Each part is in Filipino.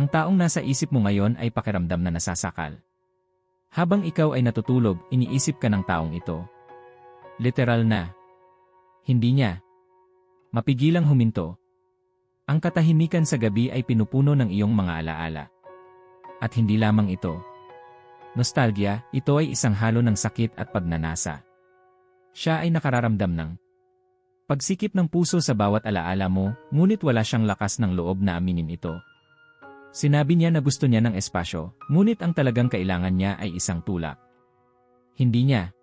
Ang taong nasa isip mo ngayon ay pakiramdam na nasasakal. Habang ikaw ay natutulog, iniisip ka ng taong ito. Literal na. Hindi niya. Mapigilang huminto. Ang katahimikan sa gabi ay pinupuno ng iyong mga alaala. At hindi lamang ito. Nostalgia, ito ay isang halo ng sakit at pagnanasa. Siya ay nakararamdam ng pagsikip ng puso sa bawat alaala mo, ngunit wala siyang lakas ng loob na aminin ito. Sinabi niya na gusto niya ng espasyo, ngunit ang talagang kailangan niya ay isang tulak. Hindi niya.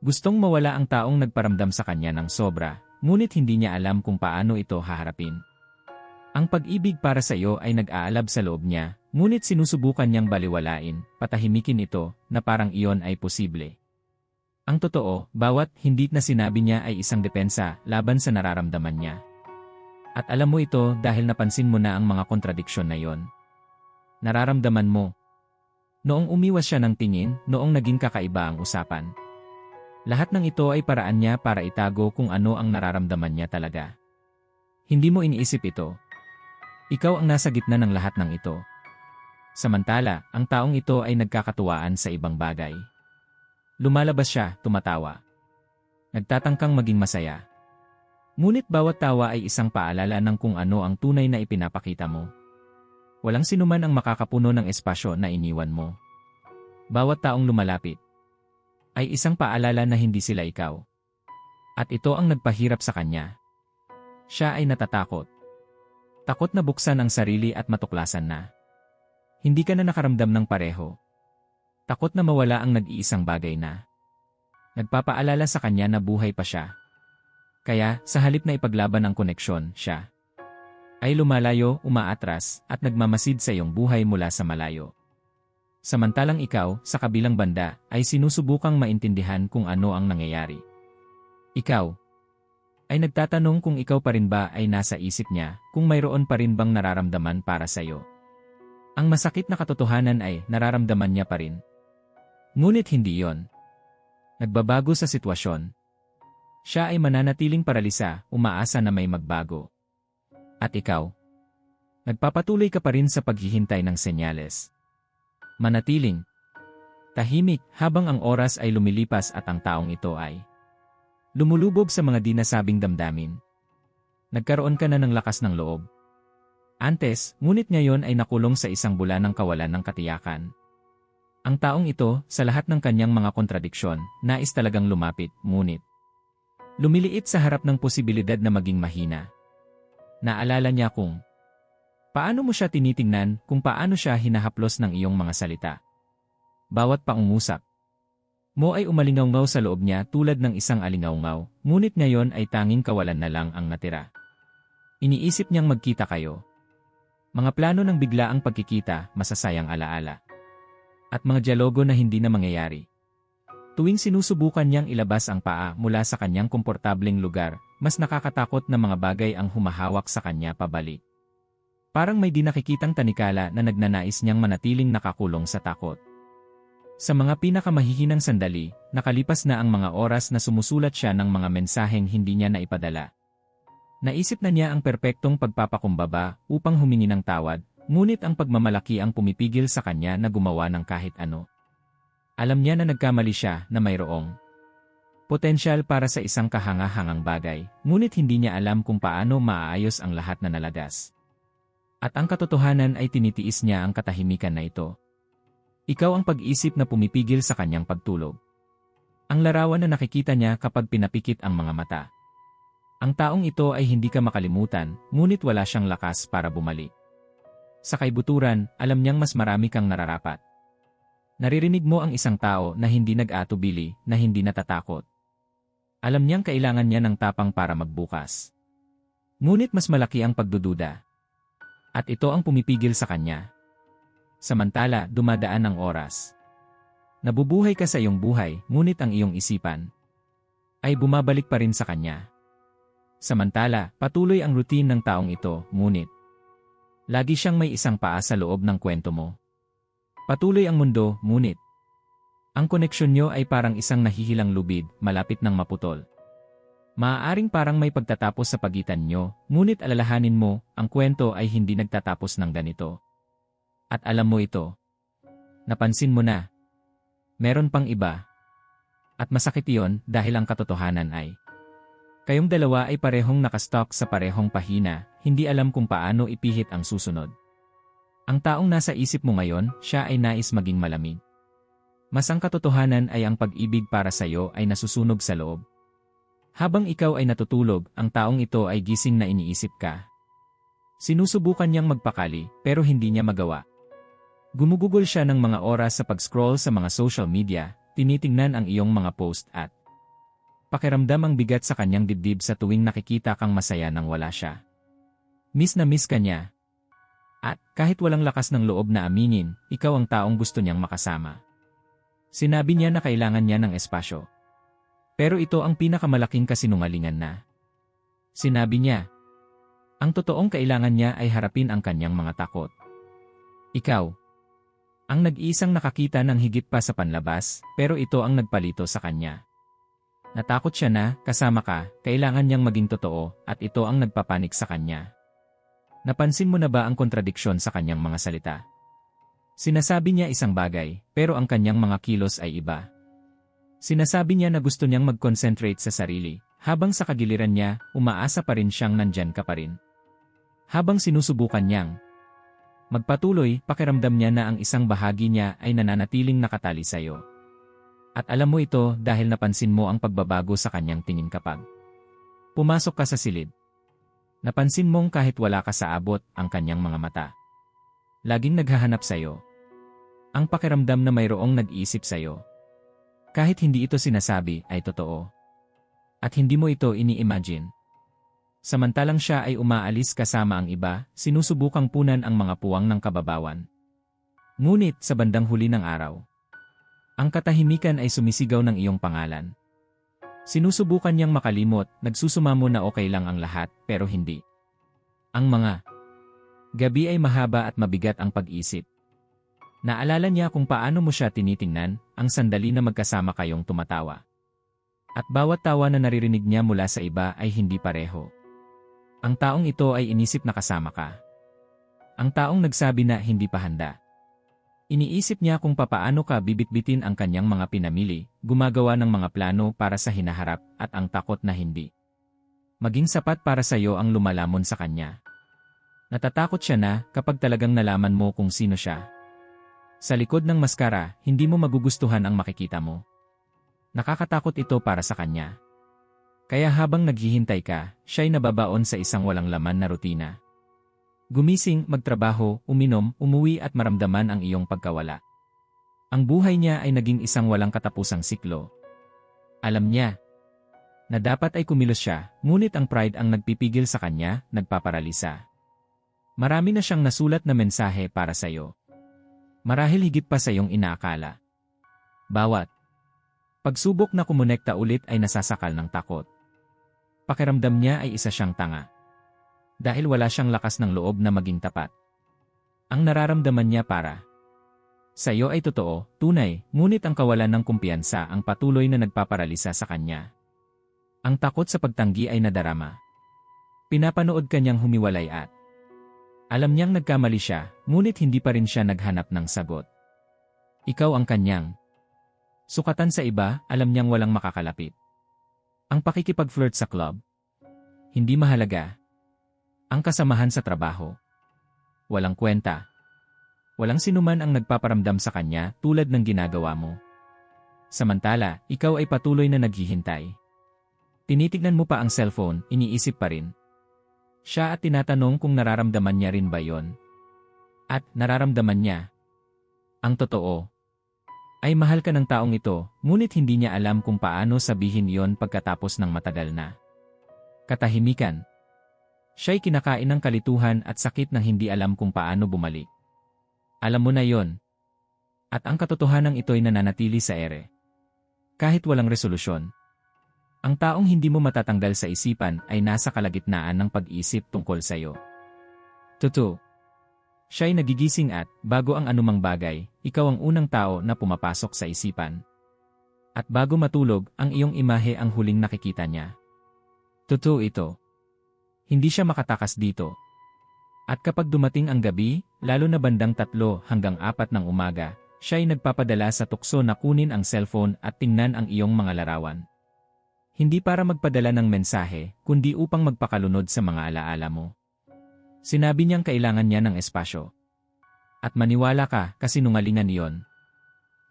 Gustong mawala ang taong nagparamdam sa kanya ng sobra, ngunit hindi niya alam kung paano ito haharapin. Ang pag-ibig para sa iyo ay nag-aalab sa loob niya, ngunit sinusubukan niyang baliwalain, patahimikin ito, na parang iyon ay posible. Ang totoo, bawat hindi na sinabi niya ay isang depensa laban sa nararamdaman niya. At alam mo ito dahil napansin mo na ang mga kontradiksyon na iyon. Nararamdaman mo. Noong umiwas siya ng tingin, noong naging kakaiba ang usapan. Lahat ng ito ay paraan niya para itago kung ano ang nararamdaman niya talaga. Hindi mo iniisip ito, ikaw ang nasa gitna ng lahat ng ito. Samantala, ang taong ito ay nagkakatuwaan sa ibang bagay. Lumalabas siya, tumatawa. Nagtatangkang maging masaya. Ngunit bawat tawa ay isang paalala ng kung ano ang tunay na ipinapakita mo. Walang sinuman ang makakapuno ng espasyo na iniwan mo. Bawat taong lumalapit ay isang paalala na hindi sila ikaw. At ito ang nagpahirap sa kanya. Siya ay natatakot Takot na buksan ang sarili at matuklasan na. Hindi ka na nakaramdam ng pareho. Takot na mawala ang nag-iisang bagay na. Nagpapaalala sa kanya na buhay pa siya. Kaya, sa halip na ipaglaban ang koneksyon, siya ay lumalayo, umaatras, at nagmamasid sa iyong buhay mula sa malayo. Samantalang ikaw, sa kabilang banda, ay sinusubukang maintindihan kung ano ang nangyayari. Ikaw, ay nagtatanong kung ikaw pa rin ba ay nasa isip niya, kung mayroon pa rin bang nararamdaman para sa iyo. Ang masakit na katotohanan ay nararamdaman niya pa rin. Ngunit hindi yon. Nagbabago sa sitwasyon. Siya ay mananatiling paralisa, umaasa na may magbago. At ikaw? Nagpapatuloy ka pa rin sa paghihintay ng senyales. Manatiling. Tahimik habang ang oras ay lumilipas at ang taong ito ay Lumulubog sa mga dinasabing damdamin. Nagkaroon ka na ng lakas ng loob. Antes, ngunit ngayon ay nakulong sa isang bulan ng kawalan ng katiyakan. Ang taong ito, sa lahat ng kanyang mga kontradiksyon, nais talagang lumapit, ngunit lumiliit sa harap ng posibilidad na maging mahina. Naalala niya kung paano mo siya tinitingnan kung paano siya hinahaplos ng iyong mga salita. Bawat paungusap, mo ay umalingaw sa loob niya tulad ng isang alingaw ngunit ngayon ay tanging kawalan na lang ang natira. Iniisip niyang magkita kayo. Mga plano ng bigla ang pagkikita, masasayang alaala. At mga dialogo na hindi na mangyayari. Tuwing sinusubukan niyang ilabas ang paa mula sa kanyang komportableng lugar, mas nakakatakot na mga bagay ang humahawak sa kanya pabalik. Parang may di nakikitang tanikala na nagnanais niyang manatiling nakakulong sa takot. Sa mga pinakamahihinang sandali, nakalipas na ang mga oras na sumusulat siya ng mga mensaheng hindi niya naipadala. Naisip na niya ang perpektong pagpapakumbaba upang humingi ng tawad, ngunit ang pagmamalaki ang pumipigil sa kanya na gumawa ng kahit ano. Alam niya na nagkamali siya na mayroong potensyal para sa isang kahanga-hangang bagay, ngunit hindi niya alam kung paano maaayos ang lahat na nalagas. At ang katotohanan ay tinitiis niya ang katahimikan na ito. Ikaw ang pag-isip na pumipigil sa kanyang pagtulog. Ang larawan na nakikita niya kapag pinapikit ang mga mata. Ang taong ito ay hindi ka makalimutan, ngunit wala siyang lakas para bumalik. Sa kaibuturan, alam niyang mas marami kang nararapat. Naririnig mo ang isang tao na hindi nag-atubili, na hindi natatakot. Alam niyang kailangan niya ng tapang para magbukas. Ngunit mas malaki ang pagdududa. At ito ang pumipigil sa kanya. Samantala, dumadaan ang oras. Nabubuhay ka sa iyong buhay, ngunit ang iyong isipan ay bumabalik pa rin sa kanya. Samantala, patuloy ang routine ng taong ito, ngunit lagi siyang may isang paa sa loob ng kwento mo. Patuloy ang mundo, ngunit ang koneksyon nyo ay parang isang nahihilang lubid, malapit ng maputol. Maaaring parang may pagtatapos sa pagitan nyo, ngunit alalahanin mo, ang kwento ay hindi nagtatapos ng ganito. At alam mo ito. Napansin mo na. Meron pang iba. At masakit iyon dahil ang katotohanan ay Kayong dalawa ay parehong nakastock sa parehong pahina, hindi alam kung paano ipihit ang susunod. Ang taong nasa isip mo ngayon, siya ay nais maging malamig. Mas ang katotohanan ay ang pag-ibig para sa iyo ay nasusunog sa loob. Habang ikaw ay natutulog, ang taong ito ay gising na iniisip ka. Sinusubukan niyang magpakali, pero hindi niya magawa. Gumugugol siya ng mga oras sa pag-scroll sa mga social media, tinitingnan ang iyong mga post at Pakiramdam ang bigat sa kanyang dibdib sa tuwing nakikita kang masaya nang wala siya. Miss na miss ka niya. At kahit walang lakas ng loob na aminin, ikaw ang taong gusto niyang makasama. Sinabi niya na kailangan niya ng espasyo. Pero ito ang pinakamalaking kasinungalingan na. Sinabi niya, ang totoong kailangan niya ay harapin ang kanyang mga takot. Ikaw, ang nag-iisang nakakita ng higit pa sa panlabas, pero ito ang nagpalito sa kanya. Natakot siya na, kasama ka, kailangan niyang maging totoo, at ito ang nagpapanik sa kanya. Napansin mo na ba ang kontradiksyon sa kanyang mga salita? Sinasabi niya isang bagay, pero ang kanyang mga kilos ay iba. Sinasabi niya na gusto niyang mag-concentrate sa sarili, habang sa kagiliran niya, umaasa pa rin siyang nandyan ka pa rin. Habang sinusubukan niyang magpatuloy, pakiramdam niya na ang isang bahagi niya ay nananatiling nakatali sa iyo. At alam mo ito dahil napansin mo ang pagbabago sa kanyang tingin kapag pumasok ka sa silid. Napansin mong kahit wala ka sa abot ang kanyang mga mata. Laging naghahanap sa iyo. Ang pakiramdam na mayroong nag-iisip sa iyo. Kahit hindi ito sinasabi ay totoo. At hindi mo ito ini-imagine. Samantalang siya ay umaalis kasama ang iba, sinusubukang punan ang mga puwang ng kababawan. Ngunit sa bandang huli ng araw, ang katahimikan ay sumisigaw ng iyong pangalan. Sinusubukan niyang makalimot, nagsusumamo na okay lang ang lahat, pero hindi. Ang mga gabi ay mahaba at mabigat ang pag-isip. Naalala niya kung paano mo siya tinitingnan, ang sandali na magkasama kayong tumatawa. At bawat tawa na naririnig niya mula sa iba ay hindi pareho. Ang taong ito ay inisip na kasama ka. Ang taong nagsabi na hindi pa handa. Iniisip niya kung papaano ka bibitbitin ang kanyang mga pinamili, gumagawa ng mga plano para sa hinaharap at ang takot na hindi. Maging sapat para sa iyo ang lumalamon sa kanya. Natatakot siya na kapag talagang nalaman mo kung sino siya. Sa likod ng maskara, hindi mo magugustuhan ang makikita mo. Nakakatakot ito para sa kanya. Kaya habang naghihintay ka, siya'y nababaon sa isang walang laman na rutina. Gumising, magtrabaho, uminom, umuwi at maramdaman ang iyong pagkawala. Ang buhay niya ay naging isang walang katapusang siklo. Alam niya na dapat ay kumilos siya, ngunit ang pride ang nagpipigil sa kanya, nagpaparalisa. Marami na siyang nasulat na mensahe para sa iyo. Marahil higit pa sa iyong inaakala. Bawat pagsubok na kumonekta ulit ay nasasakal ng takot. Pakiramdam niya ay isa siyang tanga dahil wala siyang lakas ng loob na maging tapat. Ang nararamdaman niya para sa iyo ay totoo, tunay, ngunit ang kawalan ng kumpiyansa ang patuloy na nagpaparalisa sa kanya. Ang takot sa pagtanggi ay nadarama. Pinapanood kanyang humiwalay at alam niyang nagkamali siya, ngunit hindi pa rin siya naghanap ng sagot. Ikaw ang kanyang. Sukatan sa iba, alam niyang walang makakalapit. Ang pakikipag-flirt sa club. Hindi mahalaga, ang kasamahan sa trabaho. Walang kwenta. Walang sinuman ang nagpaparamdam sa kanya tulad ng ginagawa mo. Samantala, ikaw ay patuloy na naghihintay. Tinitignan mo pa ang cellphone, iniisip pa rin. Siya at tinatanong kung nararamdaman niya rin ba yon. At nararamdaman niya. Ang totoo. Ay mahal ka ng taong ito, ngunit hindi niya alam kung paano sabihin yon pagkatapos ng matagal na. Katahimikan. Siya'y kinakain ng kalituhan at sakit ng hindi alam kung paano bumalik. Alam mo na yon. At ang katotohanan ito'y nananatili sa ere. Kahit walang resolusyon. Ang taong hindi mo matatanggal sa isipan ay nasa kalagitnaan ng pag-isip tungkol sa iyo. Totoo. Siya'y nagigising at, bago ang anumang bagay, ikaw ang unang tao na pumapasok sa isipan. At bago matulog, ang iyong imahe ang huling nakikita niya. Totoo ito. Hindi siya makatakas dito. At kapag dumating ang gabi, lalo na bandang tatlo hanggang apat ng umaga, siya ay nagpapadala sa tukso na kunin ang cellphone at tingnan ang iyong mga larawan. Hindi para magpadala ng mensahe, kundi upang magpakalunod sa mga alaala mo. Sinabi niyang kailangan niya ng espasyo. At maniwala ka, kasi nungalingan iyon.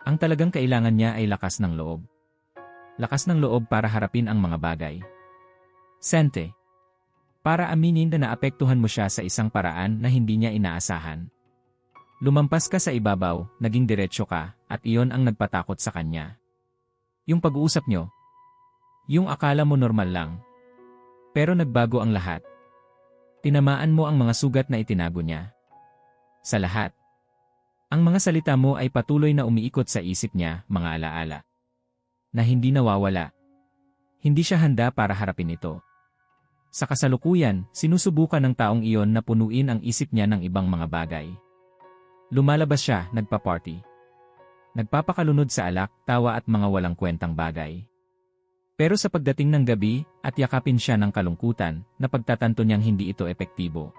Ang talagang kailangan niya ay lakas ng loob. Lakas ng loob para harapin ang mga bagay. Sente. Para aminin na naapektuhan mo siya sa isang paraan na hindi niya inaasahan. Lumampas ka sa ibabaw, naging diretsyo ka, at iyon ang nagpatakot sa kanya. Yung pag-uusap nyo, yung akala mo normal lang. Pero nagbago ang lahat. Tinamaan mo ang mga sugat na itinago niya. Sa lahat. Ang mga salita mo ay patuloy na umiikot sa isip niya, mga alaala. Na hindi nawawala. Hindi siya handa para harapin ito. Sa kasalukuyan, sinusubukan ng taong iyon na punuin ang isip niya ng ibang mga bagay. Lumalabas siya, nagpa-party. Nagpapakalunod sa alak, tawa at mga walang kwentang bagay. Pero sa pagdating ng gabi, at yakapin siya ng kalungkutan, na pagtatanto niyang hindi ito epektibo.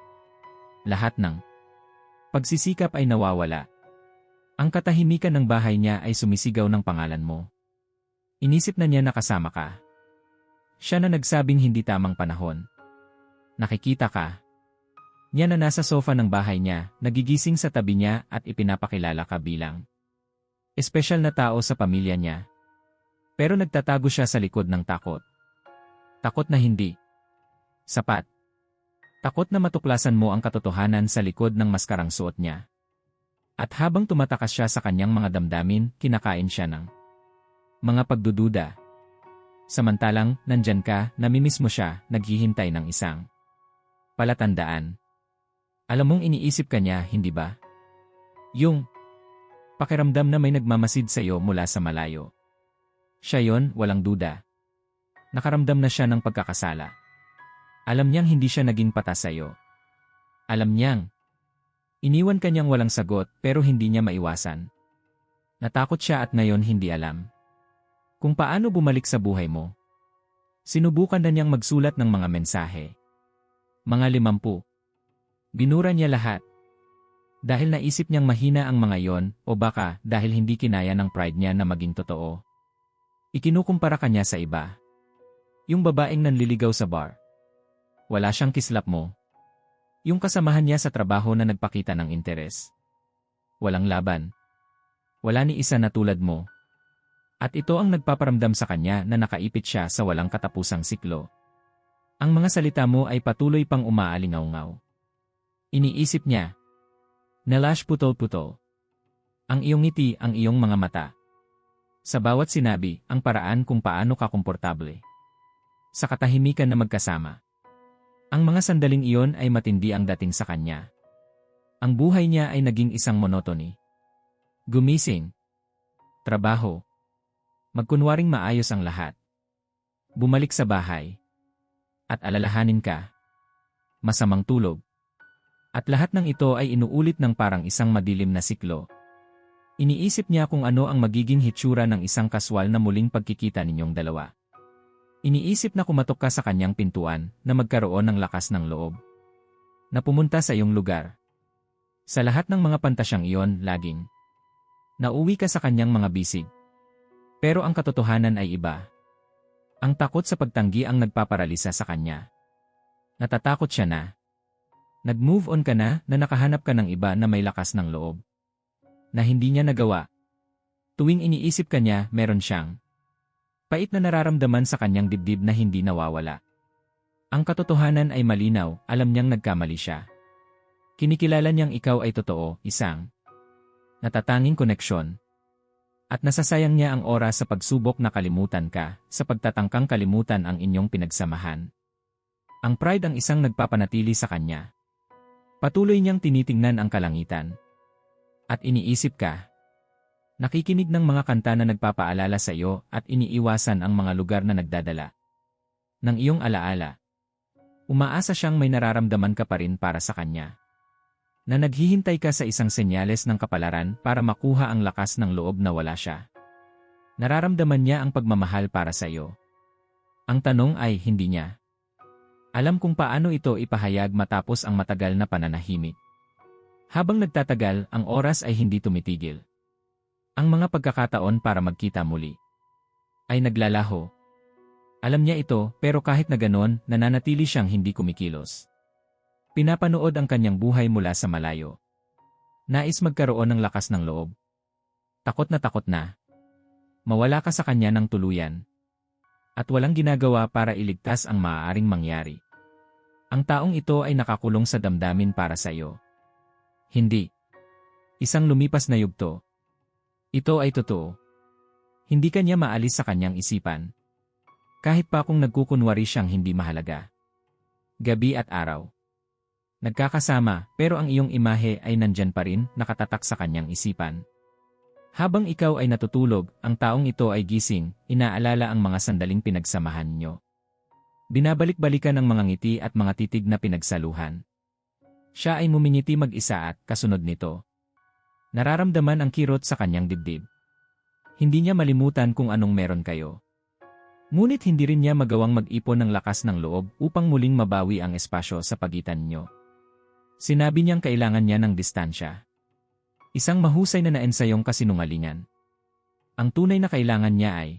Lahat ng pagsisikap ay nawawala. Ang katahimikan ng bahay niya ay sumisigaw ng pangalan mo. Inisip na niya na kasama ka. Siya na nagsabing hindi tamang panahon. Nakikita ka. Niya na nasa sofa ng bahay niya, nagigising sa tabi niya at ipinapakilala ka bilang espesyal na tao sa pamilya niya. Pero nagtatago siya sa likod ng takot. Takot na hindi. Sapat. Takot na matuklasan mo ang katotohanan sa likod ng maskarang suot niya. At habang tumatakas siya sa kanyang mga damdamin, kinakain siya ng mga pagdududa. Samantalang, nandyan ka, namimiss mo siya, naghihintay ng isang palatandaan. Alam mong iniisip ka niya, hindi ba? Yung pakiramdam na may nagmamasid sa iyo mula sa malayo. Siya yon, walang duda. Nakaramdam na siya ng pagkakasala. Alam niyang hindi siya naging pata sa'yo. Alam niyang. Iniwan ka niyang walang sagot pero hindi niya maiwasan. Natakot siya at ngayon hindi alam. Kung paano bumalik sa buhay mo. Sinubukan na niyang magsulat ng mga mensahe. Mga limampu. Binura niya lahat. Dahil naisip niyang mahina ang mga yon o baka dahil hindi kinaya ng pride niya na maging totoo. Ikinukumpara kanya sa iba. Yung babaeng nanliligaw sa bar. Wala siyang kislap mo. Yung kasamahan niya sa trabaho na nagpakita ng interes. Walang laban. Wala ni isa na tulad mo. At ito ang nagpaparamdam sa kanya na nakaipit siya sa walang katapusang siklo. Ang mga salita mo ay patuloy pang umaalingaw-ngaw. Iniisip niya. Nalash putol-putol. Ang iyong ngiti, ang iyong mga mata. Sa bawat sinabi, ang paraan kung paano ka komportable. Sa katahimikan na magkasama. Ang mga sandaling iyon ay matindi ang dating sa kanya. Ang buhay niya ay naging isang monotony. Gumising. Trabaho. Magkunwaring maayos ang lahat. Bumalik sa bahay. At alalahanin ka. Masamang tulog. At lahat ng ito ay inuulit ng parang isang madilim na siklo. Iniisip niya kung ano ang magiging hitsura ng isang kaswal na muling pagkikita ninyong dalawa. Iniisip na kumatok ka sa kanyang pintuan na magkaroon ng lakas ng loob. Na pumunta sa iyong lugar. Sa lahat ng mga pantasyang iyon, laging. Nauwi ka sa kanyang mga bisig. Pero ang katotohanan ay iba. Ang takot sa pagtanggi ang nagpaparalisa sa kanya. Natatakot siya na. Nag-move on ka na na nakahanap ka ng iba na may lakas ng loob na hindi niya nagawa. Tuwing iniisip ka niya, meron siyang pait na nararamdaman sa kanyang dibdib na hindi nawawala. Ang katotohanan ay malinaw, alam niyang nagkamali siya. Kinikilala niyang ikaw ay totoo, isang natatanging koneksyon. At nasasayang niya ang oras sa pagsubok na kalimutan ka, sa pagtatangkang kalimutan ang inyong pinagsamahan. Ang pride ang isang nagpapanatili sa kanya. Patuloy niyang tinitingnan ang kalangitan, at iniisip ka. Nakikinig ng mga kanta na nagpapaalala sa iyo at iniiwasan ang mga lugar na nagdadala ng iyong alaala. Umaasa siyang may nararamdaman ka pa rin para sa kanya. Na naghihintay ka sa isang senyales ng kapalaran para makuha ang lakas ng loob na wala siya. Nararamdaman niya ang pagmamahal para sa iyo. Ang tanong ay hindi niya. Alam kung paano ito ipahayag matapos ang matagal na pananahimik. Habang nagtatagal, ang oras ay hindi tumitigil. Ang mga pagkakataon para magkita muli ay naglalaho. Alam niya ito pero kahit na ganon, nananatili siyang hindi kumikilos. Pinapanood ang kanyang buhay mula sa malayo. Nais magkaroon ng lakas ng loob. Takot na takot na. Mawala ka sa kanya ng tuluyan. At walang ginagawa para iligtas ang maaaring mangyari. Ang taong ito ay nakakulong sa damdamin para sa iyo. Hindi. Isang lumipas na yugto. Ito ay totoo. Hindi kanya maalis sa kanyang isipan. Kahit pa kung nagkukunwari siyang hindi mahalaga. Gabi at araw. Nagkakasama pero ang iyong imahe ay nandyan pa rin nakatatak sa kanyang isipan. Habang ikaw ay natutulog, ang taong ito ay gising, inaalala ang mga sandaling pinagsamahan nyo. Binabalik-balikan ang mga ngiti at mga titig na pinagsaluhan. Siya ay mumingiti mag-isa at, kasunod nito. Nararamdaman ang kirot sa kanyang dibdib. Hindi niya malimutan kung anong meron kayo. Ngunit hindi rin niya magawang mag-ipon ng lakas ng loob upang muling mabawi ang espasyo sa pagitan nyo. Sinabi niyang kailangan niya ng distansya. Isang mahusay na naensayong kasinungalingan. Ang tunay na kailangan niya ay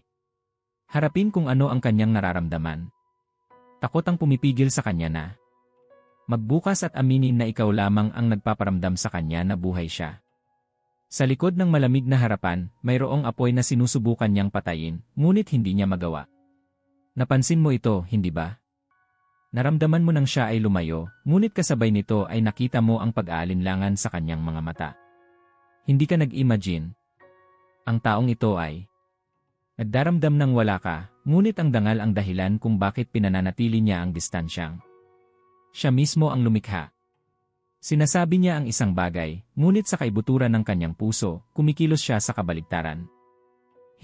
harapin kung ano ang kanyang nararamdaman Takot ang pumipigil sa kanya na magbukas at aminin na ikaw lamang ang nagpaparamdam sa kanya na buhay siya. Sa likod ng malamig na harapan, mayroong apoy na sinusubukan niyang patayin, ngunit hindi niya magawa. Napansin mo ito, hindi ba? Naramdaman mo nang siya ay lumayo, ngunit kasabay nito ay nakita mo ang pag-aalinlangan sa kanyang mga mata. Hindi ka nag-imagine. Ang taong ito ay Nagdaramdam ng wala ka, ngunit ang dangal ang dahilan kung bakit pinananatili niya ang distansyang. Siya mismo ang lumikha. Sinasabi niya ang isang bagay, ngunit sa kaibuturan ng kanyang puso, kumikilos siya sa kabaligtaran.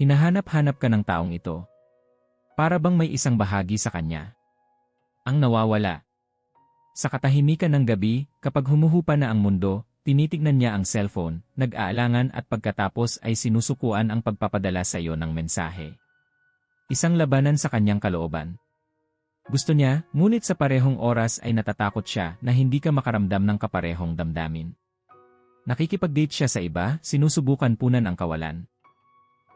Hinahanap-hanap ka ng taong ito. Para bang may isang bahagi sa kanya. Ang nawawala. Sa katahimikan ng gabi, kapag humuhupa na ang mundo, Tinitignan niya ang cellphone, nag-aalangan at pagkatapos ay sinusukuan ang pagpapadala sa iyo ng mensahe. Isang labanan sa kanyang kalooban. Gusto niya, ngunit sa parehong oras ay natatakot siya na hindi ka makaramdam ng kaparehong damdamin. Nakikipag-date siya sa iba, sinusubukan punan ang kawalan.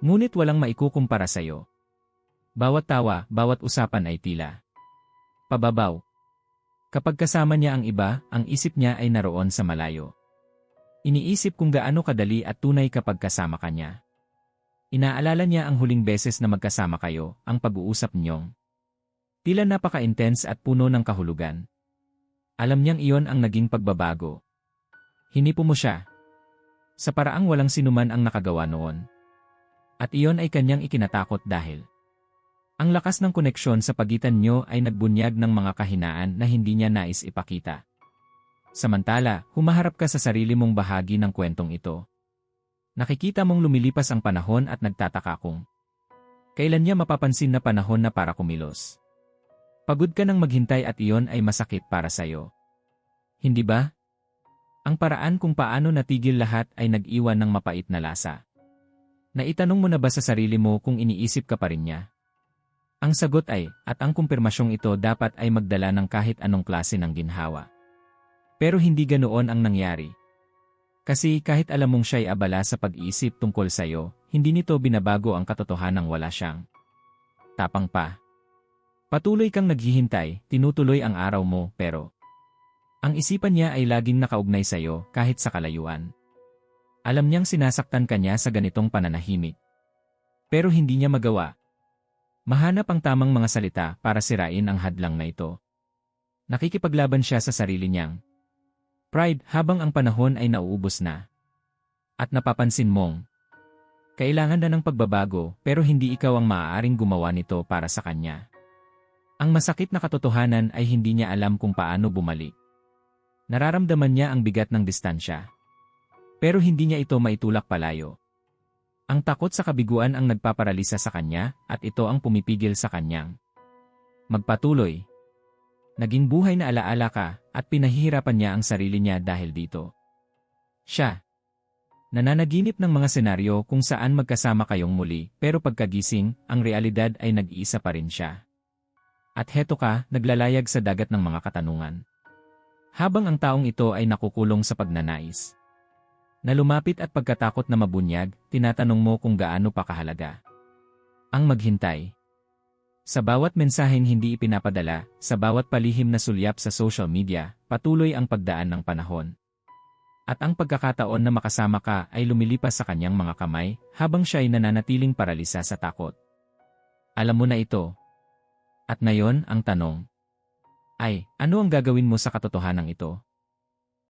Ngunit walang maikukumpara sa iyo. Bawat tawa, bawat usapan ay tila. Pababaw. Kapag kasama niya ang iba, ang isip niya ay naroon sa malayo. Iniisip kung gaano kadali at tunay kapag kasama ka niya. Inaalala niya ang huling beses na magkasama kayo, ang pag-uusap niyong. Tila napaka-intense at puno ng kahulugan. Alam niyang iyon ang naging pagbabago. Hinipo mo siya. Sa paraang walang sinuman ang nakagawa noon. At iyon ay kanyang ikinatakot dahil ang lakas ng koneksyon sa pagitan niyo ay nagbunyag ng mga kahinaan na hindi niya nais ipakita. Samantala, humaharap ka sa sarili mong bahagi ng kwentong ito. Nakikita mong lumilipas ang panahon at nagtataka kung kailan niya mapapansin na panahon na para kumilos. Pagod ka ng maghintay at iyon ay masakit para sa'yo. Hindi ba? Ang paraan kung paano natigil lahat ay nag-iwan ng mapait na lasa. Naitanong mo na ba sa sarili mo kung iniisip ka pa rin niya? Ang sagot ay, at ang kumpirmasyong ito dapat ay magdala ng kahit anong klase ng ginhawa. Pero hindi ganoon ang nangyari. Kasi kahit alam mong siya'y abala sa pag-iisip tungkol sa'yo, hindi nito binabago ang katotohanang wala siyang. Tapang pa. Patuloy kang naghihintay, tinutuloy ang araw mo, pero ang isipan niya ay laging nakaugnay sa'yo kahit sa kalayuan. Alam niyang sinasaktan ka niya sa ganitong pananahimik. Pero hindi niya magawa. Mahanap ang tamang mga salita para sirain ang hadlang na ito. Nakikipaglaban siya sa sarili niyang, Pride habang ang panahon ay nauubos na. At napapansin mong, kailangan na ng pagbabago pero hindi ikaw ang maaaring gumawa nito para sa kanya. Ang masakit na katotohanan ay hindi niya alam kung paano bumalik. Nararamdaman niya ang bigat ng distansya. Pero hindi niya ito maitulak palayo. Ang takot sa kabiguan ang nagpaparalisa sa kanya at ito ang pumipigil sa kanyang magpatuloy Naging buhay na alaala ka at pinahihirapan niya ang sarili niya dahil dito. Siya. Nananaginip ng mga senaryo kung saan magkasama kayong muli pero pagkagising, ang realidad ay nag-iisa pa rin siya. At heto ka, naglalayag sa dagat ng mga katanungan. Habang ang taong ito ay nakukulong sa pagnanais. Na lumapit at pagkatakot na mabunyag, tinatanong mo kung gaano pa kahalaga. Ang maghintay. Sa bawat mensaheng hindi ipinapadala, sa bawat palihim na sulyap sa social media, patuloy ang pagdaan ng panahon. At ang pagkakataon na makasama ka ay lumilipas sa kanyang mga kamay habang siya ay nananatiling paralisa sa takot. Alam mo na ito. At ngayon, ang tanong ay, ano ang gagawin mo sa katotohanan ito?